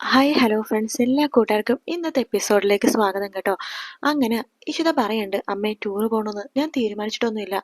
Hi hello friends എല്ലാ കൂട്ടുകാർക്കും ഇന്നത്തെ എപ്പിസോഡിലേക്ക് സ്വാഗതം കേട്ടോ. അങ്ങനെ ഇഷിത പറയുന്നുണ്ട് അമ്മയെ ടൂർ പോകണമെന്ന് ഞാൻ തീരുമാനിച്ചിട്ടൊന്നുമില്ല.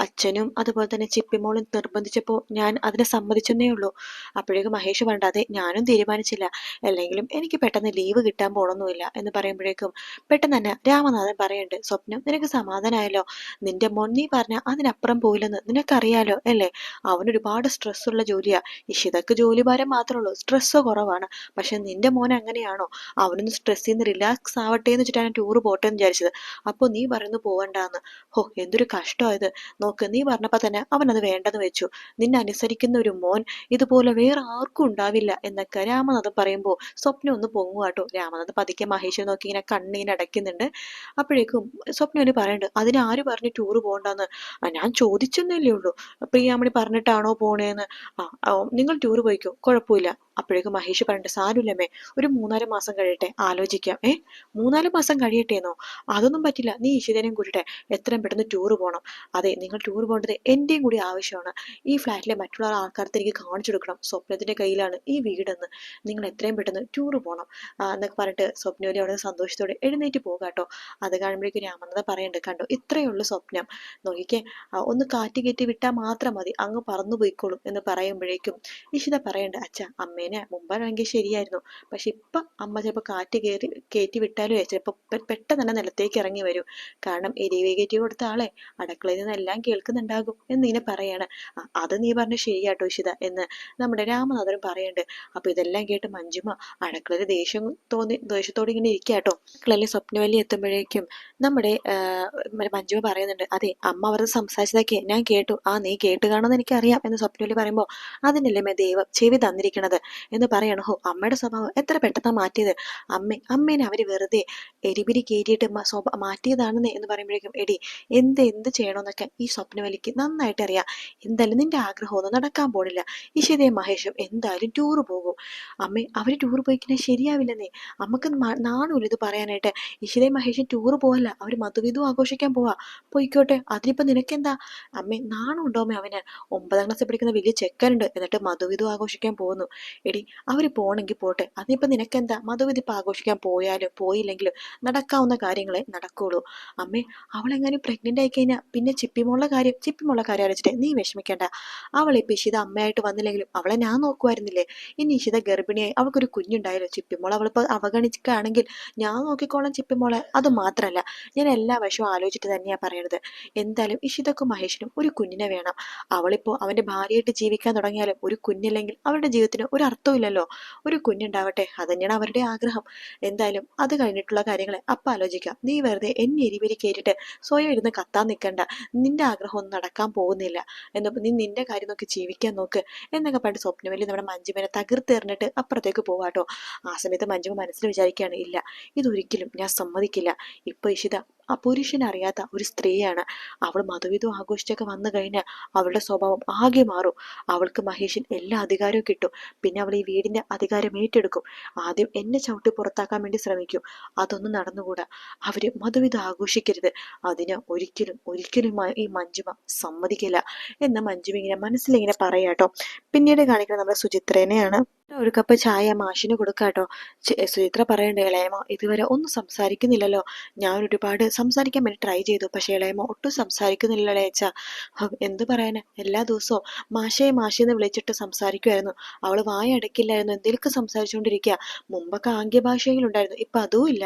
അച്ഛനും അതുപോലെ തന്നെ ചിപ്പിമോളും നിർബന്ധിച്ചപ്പോൾ ഞാൻ അതിനെ സമ്മതിച്ചെന്നേ ഉള്ളൂ. അപ്പോഴേക്കും മഹേഷ് വേണ്ടാതെ ഞാനും തീരുമാനിച്ചില്ല. അല്ലെങ്കിലും എനിക്ക് പെട്ടെന്ന് ലീവ് കിട്ടാൻ പോകണമെന്നില്ല എന്ന് പറയുമ്പോഴേക്കും പെട്ടെന്ന് തന്നെ രാമനാഥൻ പറയുന്നുണ്ട് സ്വപ്നം നിനക്ക് സമാധാനമായല്ലോ നിന്റെ മോൻ നീ പറഞ്ഞ അതിനപ്പുറം പോയില്ലെന്ന് നിനക്കറിയാലോ അല്ലേ? അവനൊരുപാട് സ്ട്രെസ്സുള്ള ജോലിയാണ് ഇഷിതക്ക് ജോലി ഭാരം മാത്രമേ ഉള്ളൂ. സ്ട്രെസ്സ് കുറവാണ്. പക്ഷെ നിന്റെ മോൻ അങ്ങനെയാണോ? അവനൊന്ന് സ്ട്രെസ്സിൽ നിന്ന് റിലാക്സ് ആവട്ടെ എന്ന് വെച്ചിട്ടാണ് ടൂർ പോട്ടെ എന്ന് വിചാരിച്ചത്. അപ്പോൾ നീ പറയുന്നു പോവണ്ടാന്ന്. ഹോ എന്തൊരു കഷ്ടമായത്. നോക്ക് നീ പറഞ്ഞപ്പോൾ തന്നെ അവൻ അത് വേണ്ടെന്ന് വെച്ചു. നിന്നെ അനുസരിക്കുന്ന ഒരു മോൻ ഇതുപോലെ വേറെ ആർക്കും ഉണ്ടാവില്ല എന്നൊക്കെ രാമനാഥൻ പറയുമ്പോൾ സ്വപ്നം ഒന്ന് പൊങ്ങുവാട്ടോ രാമനാഥ് പതുക്കെ മഹേഷ് നോക്കി ഇങ്ങനെ കണ്ണിങ്ങനെ അടയ്ക്കുന്നുണ്ട്. അപ്പോഴേക്കും സ്വപ്നം ഒന്ന് പറയുന്നുണ്ട് അതിന് ആര് പറഞ്ഞു ടൂർ പോകണ്ടെന്ന് ഞാൻ ചോദിച്ചെന്നല്ലേ ഉള്ളൂ. പ്രിയാമണി പറഞ്ഞിട്ടാണോ പോണേന്ന്? ആ നിങ്ങൾ ടൂർ പോയിക്കോ. കുഴപ്പമില്ല. അപ്പോഴേക്കും മഹേഷ് പറഞ്ഞിട്ട് സാരമില്ലമ്മേ ഒരു മൂന്നാൽ മാസം കഴിയട്ടെ ആലോചിക്കാം. ഏ? മൂന്നാൽ മാസം കഴിയട്ടേന്നോ? അതൊന്നും പറ്റില്ല. നീ ഈശ്വരനെയും കൂട്ടിട്ടെ എത്രയും പെട്ടെന്ന് ടൂർ പോകണം അതെ നിങ്ങൾ ടൂർ പോകേണ്ടത് എന്റെയും കൂടി ആവശ്യമാണ്. ഈ ഫ്ലാറ്റിലെ മറ്റുള്ള ആൾക്കാർക്ക് എനിക്ക് കാണിച്ചു കൊടുക്കണം. സ്വപ്നത്തിന്റെ കയ്യിലാണ് ഈ വീടെന്ന്. നിങ്ങൾ എത്രയും പെട്ടെന്ന് ടൂർ പോകണം എന്നൊക്കെ പറഞ്ഞിട്ട് സ്വപ്നോലി അവിടെ സന്തോഷത്തോടെ എഴുന്നേറ്റ് പോകാട്ടോ അത് കാണുമ്പോഴേക്കും രാമനത പറയണ്ട് കണ്ടോ ഇത്രയേ ഉള്ളൂ സ്വപ്നം. നോക്കിക്കേ ഒന്ന് കാറ്റ് കയറ്റി വിട്ടാൽ മാത്രം മതി. അങ്ങ് പറന്നു പോയിക്കോളും എന്ന് പറയുമ്പോഴേക്കും ഇഷിത പറയണ്ട് അച്ഛ അമ്മേനെ മുമ്പാണെങ്കിൽ ശരിയായിരുന്നു. പക്ഷെ ഇപ്പൊ അമ്മ ചിലപ്പോൾ കാറ്റ് കയറി കയറ്റി വിട്ടാലും ചിലപ്പോൾ പെട്ടെന്ന് തന്നെ നിലത്തേക്ക് ഇറങ്ങി വരും. കാരണം എരിവേ കയറ്റി കൊടുത്ത ആളെ അടുക്കളയിൽ നിന്ന് എല്ലാം കേൾക്കുന്നുണ്ടാകും എന്ന് ഇങ്ങനെ പറയാണ് അത് നീ പറഞ്ഞ ശരിയാട്ടോ ഇഷിത എന്ന് നമ്മുടെ രാമനാഥനും പറയുന്നുണ്ട്. അപ്പൊ ഇതെല്ലാം കേട്ട് മഞ്ജുമ അടുക്കളയിൽ ദേഷ്യം തോന്നി ദേഷ്യത്തോടെ ഇങ്ങനെ ഇരിക്കാട്ടോ. അടുക്കളയിൽ സ്വപ്നവല്ലി എത്തുമ്പോഴേക്കും നമ്മുടെ മഞ്ജുമ പറയുന്നുണ്ട് അതെ അമ്മ അവരത് സംസാരിച്ചതൊക്കെ ഞാൻ കേട്ടു. ആ നീ കേട്ട് കാണുമെന്ന് എനിക്കറിയാം എന്ന് സ്വപ്നവല്ലി പറയുമ്പോൾ അതിനല്ലേ ദൈവം ചെവി തന്നിരിക്കണത് എന്ന് പറയണം. ഹോ അമ്മയുടെ സ്വഭാവം? എത്ര പെട്ടെന്ന് മാറ്റിയത്? അമ്മ അമ്മേനെ അവർ വെറുതെ എരിപിരി കയറ്റിയിട്ട് മാറ്റിയതാണെന്ന് എന്ന് പറയുമ്പോഴേക്കും എടി എന്ത് എന്ത് ചെയ്യണമെന്നൊക്കെ ഈ സ്വപ്നവലിക്ക് നന്നായിട്ട് അറിയാം. എന്തായാലും നിന്റെ ആഗ്രഹമൊന്നും നടക്കാൻ പോണില്ല. ഇഷിതയും മഹേഷും എന്തായാലും ടൂർ പോകും. അമ്മ അവർ ടൂർ പോയിക്കണേ ശരിയാവില്ലെന്നേ. നമുക്ക് നാണൂല ഇത് പറയാനായിട്ട്. ഇഷിതയും മഹേഷും ടൂർ പോവല്ല. അവർ മധുവിധു ആഘോഷിക്കാൻ പോവാ. പോയിക്കോട്ടെ അതിനിപ്പോ നിനക്കെന്താ? അമ്മ നാണുണ്ടോ അമ്മ അവന്? ഒമ്പതാം ക്ലാസ്സിൽ പഠിക്കുന്ന വലിയ ചെക്കനുണ്ട്. എന്നിട്ട് മധുവിധു ആഘോഷിക്കാൻ പോകുന്നു. എടി അവർ പോണെങ്കിൽ പോട്ടെ. അതിനിപ്പോൾ നിനക്കെന്താ? മധുവിധിപ്പ് ആഘോഷിക്കാൻ പോയാലും? പോയില്ലെങ്കിലും? നടക്കാവുന്ന കാര്യങ്ങളെ നടക്കുള്ളൂ. അമ്മേ അവളെങ്ങാനും പ്രഗ്നന്റ് ആയി കഴിഞ്ഞാൽ പിന്നെ ചിപ്പിമുള്ള കാര്യം ചിപ്പിമുള്ള കാര്യം ആലോചിച്ചിട്ട് നീ വിഷമിക്കേണ്ട. അവളിപ്പോൾ ഇഷിത അമ്മയായിട്ട് വന്നില്ലെങ്കിലും അവളെ ഞാൻ നോക്കുമായിരുന്നില്ലേ ഇനി ഇഷിത ഗർഭിണിയായി അവൾക്കൊരു കുഞ്ഞുണ്ടായാലോ ചിപ്പിമോൾ അവളിപ്പോൾ അവഗണിക്കുകയാണെങ്കിൽ ഞാൻ നോക്കിക്കോളാം ചിപ്പിമോളെ. അത് മാത്രമല്ല ഞാൻ എല്ലാ വശവും ആലോചിച്ചിട്ട് തന്നെയാണ് പറയുന്നത് എന്തായാലും ഇഷിതക്കും മഹേഷിനും ഒരു കുഞ്ഞിനെ വേണം. അവളിപ്പോൾ അവന്റെ ഭാര്യയായിട്ട് ജീവിക്കാൻ തുടങ്ങിയാലും ഒരു കുഞ്ഞില്ലെങ്കിൽ അവരുടെ ജീവിതത്തിന് ഒരു അർത്ഥമില്ലല്ലോ ഒരു കുഞ്ഞുണ്ടാവട്ടെ അത് തന്നെയാണ് അവരുടെ ആഗ്രഹം. എന്തായാലും അത് കഴിഞ്ഞിട്ടുള്ള കാര്യങ്ങളെ അപ്പം ആലോചിക്കാം. നീ വെറുതെ എന്നെ എരിവരി കയറ്റിട്ട് സ്വയം ഇരുന്ന് കത്താൻ നിൽക്കണ്ട നിന്റെ ആഗ്രഹം ഒന്നും നടക്കാൻ പോകുന്നില്ല. എന്നപ്പോൾ നീ നിന്റെ കാര്യം നോക്കി ജീവിക്കാൻ നോക്ക്. എന്നൊക്കെ പണ്ട് സ്വപ്നമല്ലേ നമ്മുടെ മഞ്ജുമനെ തകർത്തെറിഞ്ഞിട്ട് അപ്പുറത്തേക്ക് പോവാട്ടോ ആ സമയത്ത് മഞ്ജുമ മനസ്സിൽ വിചാരിക്കുകയാണ് ഇല്ല ഇതൊരിക്കലും ഞാൻ സമ്മതിക്കില്ല. ഇപ്പൊ ഇഷിത ആ പുരുഷനറിയാത്ത ഒരു സ്ത്രീയാണ്. അവൾ മധുവിധം ആഘോഷിച്ചൊക്കെ വന്നു കഴിഞ്ഞാൽ അവളുടെ സ്വഭാവം ആകെ മാറും. അവൾക്ക് മഹേഷിൻ എല്ലാ അധികാരവും കിട്ടും. പിന്നെ അവൾ ഈ വീടിന്റെ അധികാരം ഏറ്റെടുക്കും. ആദ്യം എന്നെ ചവിട്ടി പുറത്താക്കാൻ വേണ്ടി ശ്രമിക്കും. അതൊന്നും നടന്നുകൂടാ. അവർ മധുവിധം ആഘോഷിക്കരുത്. അതിന് ഒരിക്കലും ഒരിക്കലും ഈ മഞ്ജുമ സമ്മതിക്കില്ല. എന്ന മഞ്ജുമ ഇങ്ങനെ മനസ്സിലിങ്ങനെ പറയാട്ടോ. പിന്നീട് കാണിക്കുന്നത് നമ്മുടെ സുചിത്രേനെയാണ് ഒരു കപ്പ് ചായ മാഷിന് കൊടുക്കാട്ടോ. സുചിത്ര പറയണ്ടേ ഇളയമ? ഇതുവരെ ഒന്നും സംസാരിക്കുന്നില്ലല്ലോ. ഞാൻ ഒരുപാട് സംസാരിക്കാൻ വേണ്ടി ട്രൈ ചെയ്തു. പക്ഷേ ഇളയമ ഒട്ടും സംസാരിക്കുന്നില്ല ഇളയച്ച എന്ത് പറയാന്? എല്ലാ ദിവസവും മാഷയെ മാഷയെന്ന് വിളിച്ചിട്ട് സംസാരിക്കുമായിരുന്നു അവൾ വായ അടയ്ക്കില്ലായിരുന്നു എന്തെങ്കിലുമൊക്കെ സംസാരിച്ചുകൊണ്ടിരിക്കുക മുമ്പൊക്കെ ആംഗ്യ ഭാഷയിലുണ്ടായിരുന്നു ഇപ്പൊ അതും ഇല്ല.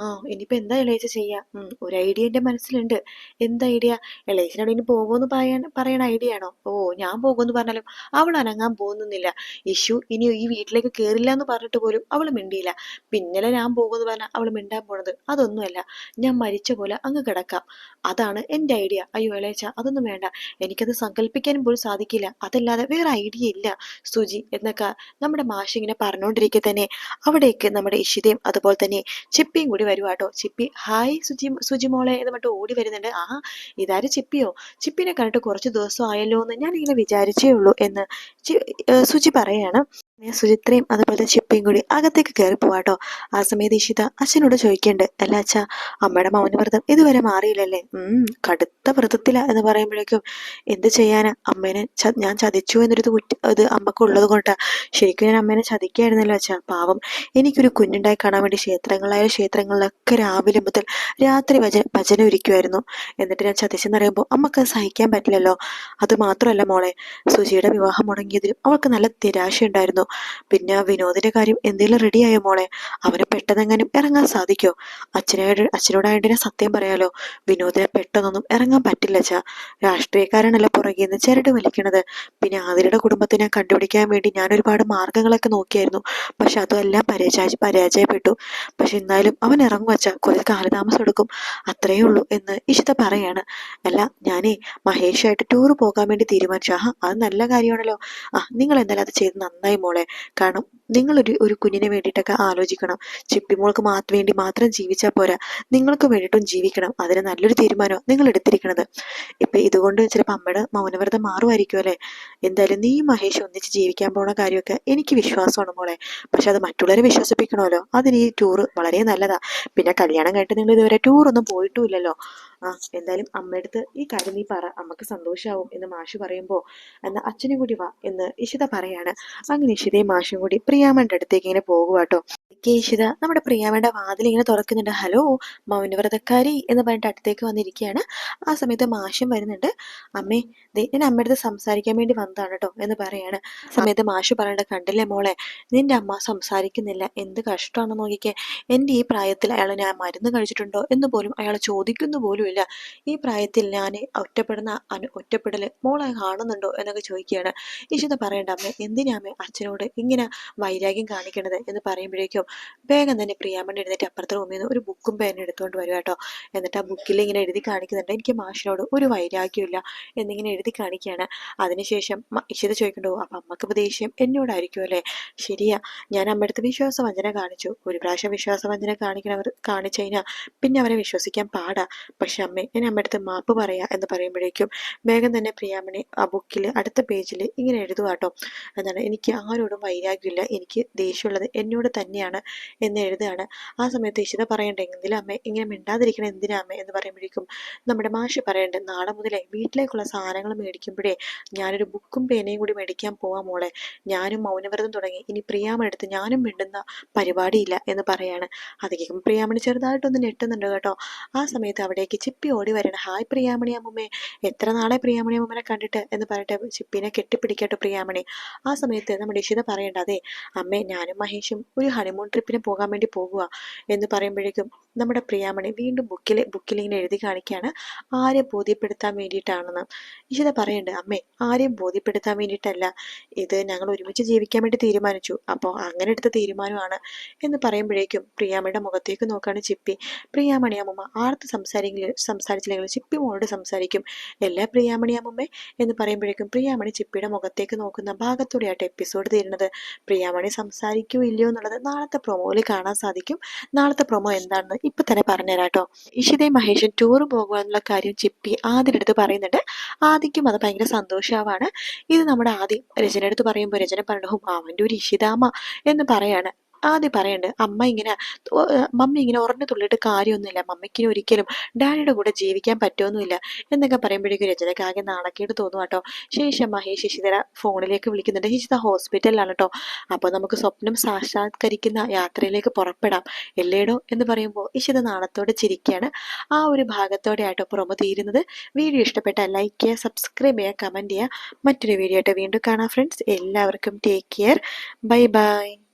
ആ ഇനിയിപ്പോ എന്താ ഇളയച്ച ചെയ്യാ? ഒരു ഐഡിയ എന്റെ മനസ്സിലുണ്ട്. എന്ത് ഐഡിയ? ഇളയച്ചനോട് ഇനി പോകുമെന്ന് പറയാൻ പറയണ ഐഡിയ ആണോ? ഓ ഞാൻ പോകുമെന്ന് പറഞ്ഞാലും അവൾ അനങ്ങാൻ പോകുന്നില്ല. ഇഷു ഇനി ഈ വീട്ടിലേക്ക് കയറില്ല എന്ന് പറഞ്ഞിട്ട് പോലും അവൾ മിണ്ടിയില്ല. പിന്നലെ ഞാൻ പോകുമെന്ന് പറഞ്ഞാൽ അവൾ മിണ്ടാൻ പോണത് അതൊന്നുമല്ല. ഞാൻ മരിച്ച പോലെ അങ്ങ് കിടക്കാം. അതാണ് എന്റെ ഐഡിയ. അയ്യോ ഇളയച്ച അതൊന്നും വേണ്ട. എനിക്കത് സങ്കല്പിക്കാനും പോലും സാധിക്കില്ല. അതല്ലാതെ വേറെ ഐഡിയ ഇല്ല. സുജി എന്നൊക്കെ നമ്മുടെ മാഷ് ഇങ്ങനെ പറഞ്ഞുകൊണ്ടിരിക്കെ തന്നെ അവിടേക്ക് നമ്മുടെ ഇഷിതയും അതുപോലെ തന്നെ ചിപ്പിയും കൂടി വരുവാട്ടോ ചിപ്പി ഹായ് സുജി സുജിമോളെ എന്ന് പറഞ്ഞിട്ട് ഓടി വരുന്നുണ്ട്. ആ ഇതാര് ചിപ്പിയോ? ചിപ്പിനെ കണ്ടിട്ട് കുറച്ച് ദിവസം ആയല്ലോ എന്ന് ഞാൻ ഇങ്ങനെ വിചാരിച്ചേ ഉള്ളൂ എന്ന് സുജി പറയാണ്. പിന്നെ സുചിത്രയും അതുപോലെ ചിപ്പയും കൂടി അകത്തേക്ക് കയറി പോവാട്ടോ ആ സമയത്ത് ഇഷിത അച്ഛനോട് ചോദിക്കേണ്ട അല്ല അച്ഛാ അമ്മയുടെ മൗന വ്രതം ഇതുവരെ മാറിയില്ലല്ലേ? ഉം കടുത്ത വ്രതത്തില എന്ന് പറയുമ്പോഴേക്കും എന്ത് ചെയ്യാനാ? അമ്മേനെ ഞാൻ ചതിച്ചു എന്നൊരു കുറ്റ അത് അമ്മയ്ക്ക് ഉള്ളത് കൊണ്ടാ. ശരിക്കും ഞാൻ അമ്മേനെ ചതിക്കായിരുന്നല്ലോ അച്ഛാ. പാവം എനിക്കൊരു കുഞ്ഞുണ്ടായി കാണാൻ വേണ്ടി ക്ഷേത്രങ്ങളായ ക്ഷേത്രങ്ങളിലൊക്കെ രാവിലെ മുതൽ രാത്രി ഭജ ഭജന ഒരുക്കുമായിരുന്നു എന്നിട്ട് ഞാൻ ചതിച്ചെന്ന് പറയുമ്പോൾ അമ്മയ്ക്ക് സഹിക്കാൻ പറ്റില്ലല്ലോ. അത് മാത്രമല്ല മോളെ സുജിയുടെ വിവാഹം മുടങ്ങിയതിലും അവൾക്ക് നല്ല നിരാശയുണ്ടായിരുന്നു. പിന്നെ വിനോദിന്റെ കാര്യം എന്തെങ്കിലും റെഡിയായോ മോളെ? അവന് പെട്ടെന്നെങ്ങാനും ഇറങ്ങാൻ സാധിക്കോ? അച്ഛനോട് അച്ഛനോടായിട്ട് സത്യം പറയാലോ വിനോദിനെ പെട്ടെന്നൊന്നും ഇറങ്ങാൻ പറ്റില്ല ചാ രാഷ്ട്രീയക്കാരനല്ല പുറകെ നിന്ന് ചിരട് വലിക്കണത്. പിന്നെ ആതിരയുടെ ഞാൻ കണ്ടുപിടിക്കാൻ വേണ്ടി ഞാൻ ഒരുപാട് മാർഗങ്ങളൊക്കെ നോക്കിയായിരുന്നു. പക്ഷെ അതെല്ലാം പരാജയ പരാജയപ്പെട്ടു. പക്ഷെ എന്നാലും അവൻ ഇറങ്ങും അച്ഛാ. കുറച്ച് കാലതാമസം എടുക്കും. അത്രയേ ഉള്ളൂ എന്ന് ഇഷിത പറയാണ്. അല്ല ഞാനേ മഹേഷായിട്ട് ടൂർ പോകാൻ വേണ്ടി തീരുമാനിച്ചു. ആഹാ അത് നല്ല കാര്യമാണല്ലോ. ആ നിങ്ങൾ എന്തായാലും അത് ചെയ്ത് നന്നായി മോളെ. കാരണം നിങ്ങളൊരു ഒരു കുഞ്ഞിനെ വേണ്ടിയിട്ടൊക്കെ ആലോചിക്കണം. ചിപ്പിമോൾക്ക് മാത്രം വേണ്ടി മാത്രം ജീവിച്ചാൽ പോരാ. നിങ്ങൾക്ക് വേണ്ടിയിട്ടും ജീവിക്കണം. അതിന് നല്ലൊരു തീരുമാനമാണ് നിങ്ങൾ എടുത്തിരിക്കണത്. ഇപ്പം ഇതുകൊണ്ട് ചിലപ്പോൾ അമ്മയുടെ മൗനവ്രതം മാറുമായിരിക്കും അല്ലേ? എന്തായാലും നീ മഹേഷ് ഒന്നിച്ച് ജീവിക്കാൻ പോണ കാര്യമൊക്കെ എനിക്ക് വിശ്വാസമാണ് മോളെ. പക്ഷെ അത് മറ്റുള്ളവരെ വിശ്വസിപ്പിക്കണമല്ലോ. അതിന് ഈ ടൂർ വളരെ നല്ലതാണ് പിന്നെ കല്യാണം കഴിഞ്ഞിട്ട് നിങ്ങൾ ഇതുവരെ ടൂറൊന്നും പോയിട്ടുമില്ലല്ലോ. ആ എന്തായാലും അമ്മയടുത്ത് ഈ കാര്യം നീ പറ അമ്മയ്ക്ക് സന്തോഷമാവും എന്ന് മാഷ് പറയുമ്പോൾ എന്നാൽ അച്ഛനും കൂടി വാ എന്ന് ഇഷിത പറയാണ്. അങ്ങനെ ഇഷിതയും മാഷും കൂടി പ്രിയാമ്മന്റെ അടുത്തേക്ക് ഇങ്ങനെ പോകുവാട്ടോ. കേശിത നമ്മുടെ പ്രിയാമ്മയുടെ വാതിൽ ഇങ്ങനെ തുറക്കുന്നുണ്ട്. ഹലോ മൗനവ്രതക്കാരി എന്ന് പറഞ്ഞിട്ട് അടുത്തേക്ക് വന്നിരിക്കുകയാണ്. ആ സമയത്ത് മാഷും വരുന്നുണ്ട്. അമ്മേ ദേ ഞാൻ അമ്മയുടെ സംസാരിക്കാൻ വേണ്ടി വന്നതാണ് കേട്ടോ എന്ന് പറയാണ്. സമയത്ത് മാഷ് പറയണ്ട കണ്ടില്ലേ മോളെ? നിന്റെ അമ്മ സംസാരിക്കുന്നില്ല. എന്ത് കഷ്ടമാണെന്ന് നോക്കിക്കേ. എന്റെ ഈ പ്രായത്തിൽ അയാൾ ഞാൻ മരുന്ന് കഴിച്ചിട്ടുണ്ടോ എന്ന് പോലും അയാൾ ചോദിക്കുന്നു പോലുമില്ല ഈ പ്രായത്തിൽ ഞാൻ ഒറ്റപ്പെടുന്ന ഒറ്റപ്പെടൽ മോളെ കാണുന്നുണ്ടോ എന്നൊക്കെ ചോദിക്കുകയാണ്. ഇഷിത പറയണ്ട അമ്മ എന്തിനാ അമ്മ അച്ഛനോട് ഇങ്ങനെ വൈരാഗ്യം കാണിക്കണത്? എന്ന് പറയുമ്പോഴേക്കും വേഗം തന്നെ പ്രിയാമണി എഴുന്നേറ്റ് അപ്പുറത്തെ റൂമിൽ നിന്ന് ഒരു ബുക്കും പേനും എടുത്തുകൊണ്ട് വരുക കേട്ടോ. എന്നിട്ട് ആ ബുക്കിൽ ഇങ്ങനെ എഴുതി കാണിക്കുന്നുണ്ട്. എനിക്ക് മാഷിനോട് ഒരു വൈരാഗ്യമില്ല എന്നിങ്ങനെ എഴുതി കാണിക്കുകയാണ്. അതിനുശേഷം ഇഷിത ചോദിക്കണ്ടോ അപ്പം അമ്മയ്ക്ക് ദേഷ്യം എന്നോടായിരിക്കും അല്ലേ? ശരിയാ. ഞാൻ അമ്മയടുത്ത് വിശ്വാസവഞ്ചന കാണിച്ചു. ഒരു പ്രാവശ്യം വിശ്വാസവഞ്ചന കാണിക്കണവർ കാണിച്ചു കഴിഞ്ഞാൽ പിന്നെ അവരെ വിശ്വസിക്കാൻ പാടാ. പക്ഷെ അമ്മേ ഞാൻ അമ്മയടുത്ത് മാപ്പ് പറയാ എന്ന് പറയുമ്പോഴേക്കും വേഗം തന്നെ പ്രിയാമണി ആ ബുക്കിൽ അടുത്ത പേജിൽ ഇങ്ങനെ എഴുതുവാട്ടോ എന്താണ് എനിക്ക് ആരോടും വൈരാഗ്യമില്ല. എനിക്ക് ദേഷ്യമുള്ളത് എന്നോട് തന്നെയാണ്. എന്ന് എഴുതുകയാണ്. ആ സമയത്ത് ഇഷിത പറയണ്ടേ എന്തിനാ അമ്മ ഇങ്ങനെ മിണ്ടാതിരിക്കണം എന്തിനാ അമ്മ? എന്ന് പറയുമ്പോഴേക്കും നമ്മുടെ മാഷി പറയണ്ടേ നാളെ മുതലേ വീട്ടിലേക്കുള്ള സാധനങ്ങൾ മേടിക്കുമ്പോഴേ ഞാനൊരു ബുക്കും പേനയും കൂടി മേടിക്കാൻ പോവാം മോളെ. ഞാനും മൗനവ്രതം തുടങ്ങി. ഇനി പ്രിയാമെടുത്ത് ഞാനും മിണ്ടുന്ന പരിപാടിയില്ല എന്ന് പറയാണ്. അത് കേൾക്കുമ്പോൾ പ്രിയാമണി ചെറുതായിട്ടൊന്ന് ഞെട്ടുന്നുണ്ട് കേട്ടോ. ആ സമയത്ത് അവിടേക്ക് ചിപ്പി ഓടി വരണം. ഹായ് പ്രിയാമണി അമ്മമ്മേ എത്ര നാളെ പ്രിയാമണി അമ്മൂമ്മനെ കണ്ടിട്ട്? എന്ന് പറഞ്ഞിട്ട് ചിപ്പിനെ കെട്ടിപ്പിടിക്കട്ടോ പ്രിയാമണി. ആ സമയത്ത് നമ്മുടെ ഇഷിത പറയേണ്ട അതെ അമ്മേ ഞാനും മഹേഷും ഒരു ഹണിമൂൺ ട്രിപ്പിന് പോകാൻ വേണ്ടി പോകുക എന്ന് പറയുമ്പോഴേക്കും നമ്മുടെ പ്രിയാമണി വീണ്ടും ബുക്കിൽ ബുക്കിൽ ഇങ്ങനെ എഴുതി കാണിക്കുകയാണ് ആരെ ബോധ്യപ്പെടുത്താൻ വേണ്ടിയിട്ടാണെന്ന് ഈശ്വര പറയണ്ട് അമ്മേ ആരെയും ബോധ്യപ്പെടുത്താൻ വേണ്ടിയിട്ടല്ല. ഇത് ഞങ്ങൾ ഒരുമിച്ച് ജീവിക്കാൻ വേണ്ടി തീരുമാനിച്ചു. അപ്പോൾ അങ്ങനെ എടുത്ത തീരുമാനമാണ്. എന്ന് പറയുമ്പോഴേക്കും പ്രിയാമണിയുടെ മുഖത്തേക്ക് നോക്കാണ് ചിപ്പി. പ്രിയാമണി അമ്മ ആർത്ത് സംസാരിക്കില്ല സംസാരിച്ചില്ലെങ്കിൽ ചിപ്പി മോളോട് സംസാരിക്കും. എല്ലാ പ്രിയാമണി അമ്മമ്മേ? എന്ന് പറയുമ്പോഴേക്കും പ്രിയാമണി ചിപ്പിയുടെ മുഖത്തേക്ക് നോക്കുന്ന ഭാഗത്തൂടെയായിട്ട് എപ്പിസോഡ് തീരുന്നത്. പ്രിയാമണി സംസാരിക്കൂ ഇല്ലയോ എന്നുള്ളത് നാളത്തെ പ്രൊമോയിൽ കാണാൻ സാധിക്കും. നാളത്തെ പ്രൊമോ എന്താണെന്ന് ഇപ്പൊ തന്നെ പറഞ്ഞുതരാം കേട്ടോ ഇഷിതയും മഹേഷൻ ടൂർ പോകുക എന്നുള്ള കാര്യം ചിപ്പി ആദ്യടുത്ത് പറയുന്നുണ്ട്. ആദ്യക്കും അത് ഭയങ്കര സന്തോഷമാവാണ് ഇത് നമ്മുടെ ആദ്യം രചന എടുത്ത് പറയുമ്പോൾ രചന പറഞ്ഞു അവന്റെ ഒരു ഇഷിതാമ എന്ന് പറയാണ്. ആദ്യം പറയണ്ട് അമ്മ ഇങ്ങനെ മമ്മി ഇങ്ങനെ ഉറഞ്ഞു തുള്ളിയിട്ട് കാര്യമൊന്നുമില്ല. മമ്മിക്കിന് ഒരിക്കലും ഡാഡിയുടെ കൂടെ ജീവിക്കാൻ പറ്റുമൊന്നുമില്ല എന്നൊക്കെ പറയുമ്പോഴേക്കും രചനയ്ക്ക് ആകെ നാണക്കേട് തോന്നും കേട്ടോ. ശേഷം മഹേഷ് ശശിധര ഫോണിലേക്ക് വിളിക്കുന്നുണ്ട്. ശശിധ ഹോസ്പിറ്റലിലാണ് കേട്ടോ. അപ്പോൾ നമുക്ക് സ്വപ്നം സാക്ഷാത്കരിക്കുന്ന യാത്രയിലേക്ക് പുറപ്പെടാം. എല്ലേടോ എന്ന് പറയുമ്പോൾ ഇശിത നാണത്തോടെ ചിരിക്കുകയാണ് ആ ഒരു ഭാഗത്തോടെ ആയിട്ടോ പുറമെ തീരുന്നത്. വീഡിയോ ഇഷ്ടപ്പെട്ട ലൈക്ക് ചെയ്യുക സബ്സ്ക്രൈബ് ചെയ്യുക കമന്റ് ചെയ്യുക. മറ്റൊരു വീഡിയോ ആയിട്ട് വീണ്ടും കാണാം ഫ്രണ്ട്സ് എല്ലാവർക്കും ടേക്ക് കെയർ ബൈ ബൈ